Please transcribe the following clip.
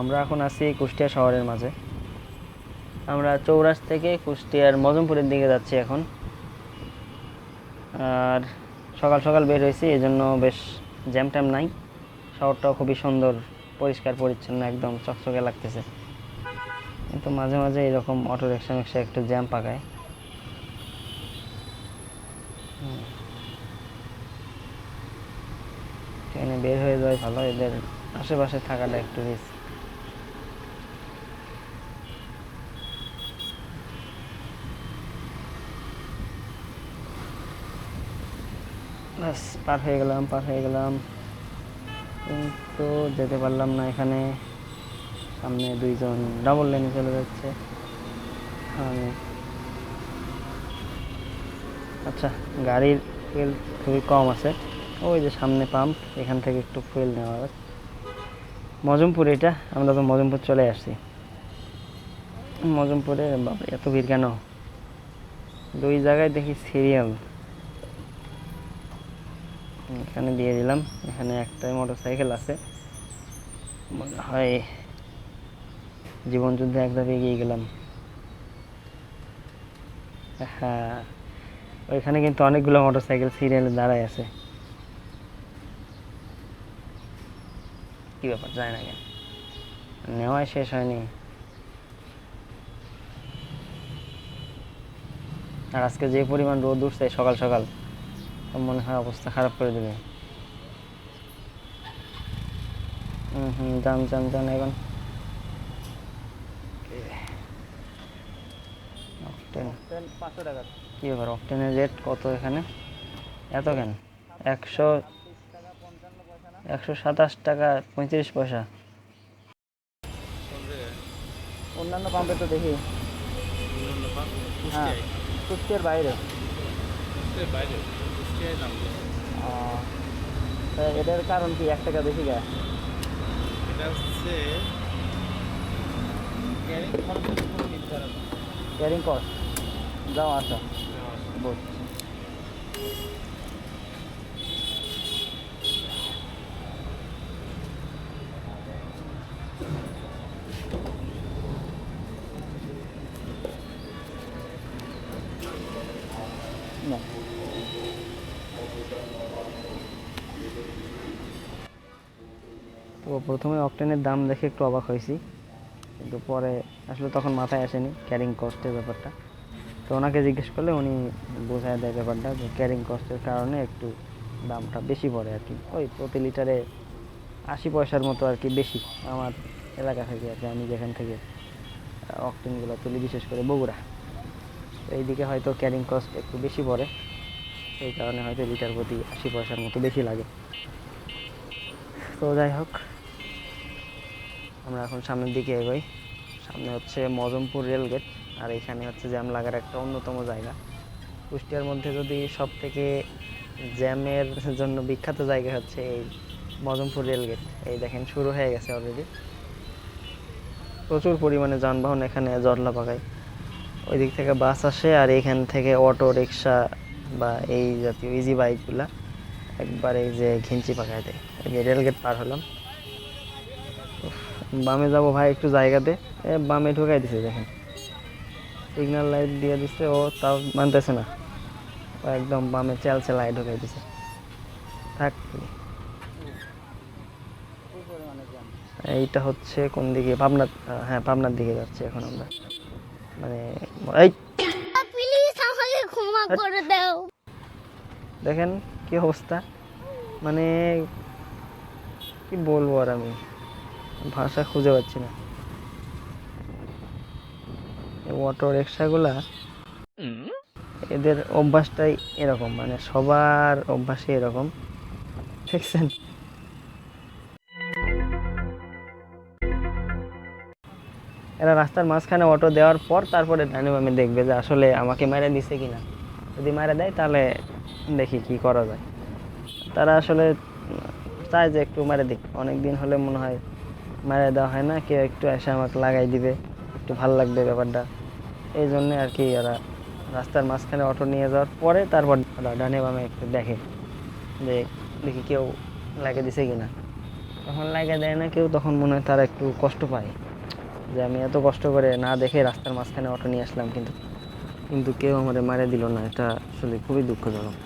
আমরা এখন আছি কুষ্টিয়া শহরের মাঝে। আমরা চৌরাস থেকে কুষ্টিয়ার মজমপুরের দিকে যাচ্ছি এখন। আর সকাল সকাল বের হয়েছি এই জন্য বেশ জ্যাম ট্যাম নাই। শহরটাও খুবই সুন্দর, পরিষ্কার, পরিচ্ছন্ন, একদম চকচকে লাগতেছে। কিন্তু মাঝে মাঝে এরকম অটো রিক্সা মিক্সা একটু জ্যাম পাকায়। ট্রেনে বের হয়ে যায় ভালো, এদের আশেপাশে থাকাটা একটু রিস্ক ব্যাস, পার হয়ে গেলাম, পার হয়ে গেলাম। কিন্তু যেতে পারলাম না এখানে। সামনে দুইজন ডাবল লাইনে চলে যাচ্ছে। আমি আচ্ছা গাড়ির ফুয়েল খুবই কম আছে। ওই যে সামনে পাম্প এখান থেকে একটু ফুয়েল নেওয়া হবে মজমপুর এটা, আমরা তো মজমপুর চলে আসছি। মজমপুরে, বাপরে, এত ভিড় কেন? দুই জায়গায় দেখি সিরিয়াল। এখানে দিয়ে দিলাম। এখানে একটাই মোটর সাইকেল আছে। মনে হয় জীবন যুদ্ধে এক ধাপে এগিয়ে গেলাম। হ্যাঁ ওইখানে কিন্তু অনেকগুলো মোটর সাইকেল সিরিয়ালে দাঁড়ায় আছে। কি ব্যাপার, যায় না কেন? নেওয়াই শেষ হয়নি। আর আজকে যে পরিমাণ রোদ উঠছে সকাল সকাল মনে হয় অবস্থা খারাপ করে দেবে। হুম হুম যান যান যান এখন। কি ব্যাপার অক্টেনের রেট কত এখানে? এত কেন? একশো একশো সাতাশ টাকা পঁয়ত্রিশ পয়সা। অন্যান্য পাম্পে তো দেখি। হ্যাঁ বাইরে। বাইরে? কুষ্টিয়ায় দাম। এটার কারণ কি? এক টাকা বেশি গায়ে এটা হচ্ছে ক্যারিং উপর ক্যারিং কস্ট যাও আসা। বুঝ না। তো প্রথমে অক্টেনের দাম দেখে একটু অবাক হয়েছি। কিন্তু পরে আসলে তখন মাথায় আসেনি ক্যারিং কস্টের ব্যাপারটা। তো ওনাকে জিজ্ঞেস করলে উনি বোঝায় দেয় ব্যাপারটা যে ক্যারিং কস্টের কারণে একটু দামটা বেশি পড়ে আর কি। ওই প্রতি লিটারে আশি পয়সার মতো আর কি বেশি আমার এলাকা থেকে আর কি, আমি যেখান থেকে অক্টেনগুলো তুলি, বিশেষ করে বগুড়া। এইদিকে হয়তো ক্যারিং কস্ট একটু বেশি পড়ে। সেই কারণে হয়তো লিটার প্রতি আশি পয়সার মতো বেশি লাগে। তো যাই হোক, আমরা এখন সামনের দিকে এগোই। সামনে হচ্ছে মজমপুর রেলগেট আর এখানে হচ্ছে জ্যাম লাগার একটা অন্যতম জায়গা। কুষ্টিয়ার মধ্যে যদি সব থেকে জ্যামের জন্য বিখ্যাত জায়গা হচ্ছে এই মজমপুর রেলগেট এই দেখেন, শুরু হয়ে গেছে অলরেডি প্রচুর পরিমাণে যানবাহন এখানে জটলা পাকায়। ওই দিক থেকে বাস আসে, আর এখান থেকে অটো, রিক্সা বা এই জাতীয় ইজি বাইকগুলা একবার এই যে ঘিঞ্চি পাকায় দেয়। এই যে রেলগেট পার হলাম। বামে যাব ভাই একটু জায়গাতে। বামে ঢুকাই দিছে, দেখেন। সিগন্যাল লাইট দিয়ে দিছে, ও তাও মানতেছে না। ও একদম বামে চেল চেলায় ঢুকাই দিছে। থাক। এইটা হচ্ছে কোন দিকে? পাবনার হ্যাঁ পাবনার দিকে যাচ্ছি এখন আমরা। মানে এই করে দাও। দেখেন কি অবস্থা। মানে কি বলব আর আমি? ভাষা খুঁজে পাচ্ছি না। অটো রিক্সাগুলা এদের অভ্যাসটাই এরকম মানে সবার অভ্যাসই এরকম। দেখছেন? এরা রাস্তার মাঝখানে অটো দেওয়ার পর তারপরে ডানে বামে দেখবে যে আসলে আমাকে মেরে দিছে কিনা। যদি মারা দেয়, তাহলে দেখি কি করা যায়। তারা আসলে চায় যে একটু মারে দিক। অনেক দিন হলে মনে হয় মারে দেওয়া হয় না, কেউ একটু এসে আমাকে লাগাই দিবে, একটু ভালো লাগবে ব্যাপারটা। এই জন্যে আর কি এরা রাস্তার মাঝখানে অটো নিয়ে যাওয়ার পরে তারপর ডানে বামে একটু দেখে, যে দেখি কেউ লাগিয়ে দিছে কিনা। তখন লাগিয়ে দেয় না কেউ, তখন মনে হয় তারা একটু কষ্ট পায়। যে আমি এত কষ্ট করে না দেখে রাস্তার মাঝখানে অটো নিয়ে আসলাম, কিন্তু কিন্তু কেউ আমাদের মারা দিল না এটা আসলে খুবই দুঃখজনক।